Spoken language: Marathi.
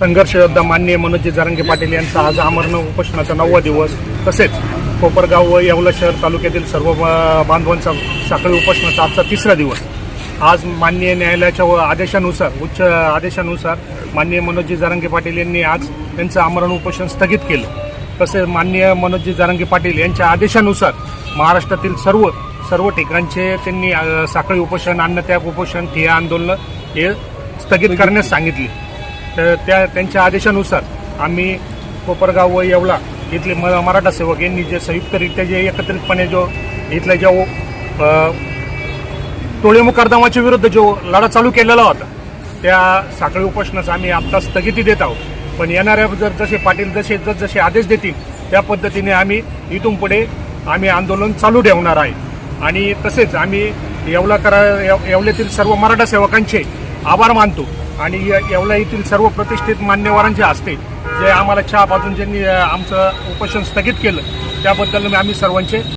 संघर्ष योद्धा माननीय मनोजी जरांगे पाटील यांचा आज आमरण उपोषणाचा नववा दिवस. तसेच कोपरगाव व येवला शहर तालुक्यातील सर्व बांधवांचा साखळी उपोषणाचा आजचा तिसरा दिवस. आज माननीय न्यायालयाच्या व आदेशानुसार उच्च आदेशानुसार माननीय मनोजी जारंगे पाटील यांनी आज त्यांचं आमरण उपोषण स्थगित केलं. तसेच माननीय मनोजी जारंगे पाटील यांच्या आदेशानुसार महाराष्ट्रातील सर्व सर्व ठिकाणचे त्यांनी साखळी उपोषण अन्नत्याग उपोषण ठिया आंदोलनं हे स्थगित करण्यास सांगितले. तर त्या त्यांच्या आदेशानुसार आम्ही कोपरगाव व येवला इथले म मराठा सेवक यांनी जे संयुक्तरित्या जे एकत्रितपणे जो इथल्या ज्या अ, टोळे विरुद्ध जो लढा चालू केलेला होता त्या साखळी उपोषणास आम्ही आत्ता स्थगिती देत आहोत. पण येणाऱ्या जर जसे पाटील जसे जर जसे आदेश देतील त्या पद्धतीने आम्ही इथून पुढे आम्ही आंदोलन चालू ठेवणार आहे. आणि तसेच आम्ही येवला करा येव- येवल्यातील सर्व मराठा सेवकांचे आभार मानतो. आणि येवला येथील सर्व प्रतिष्ठित मान्यवरांच्या हस्ते जे आम्हाला चहा पाजून ज्यांनी आमचं उपोषण स्थगित केलं त्याबद्दल आम्ही सर्वांचे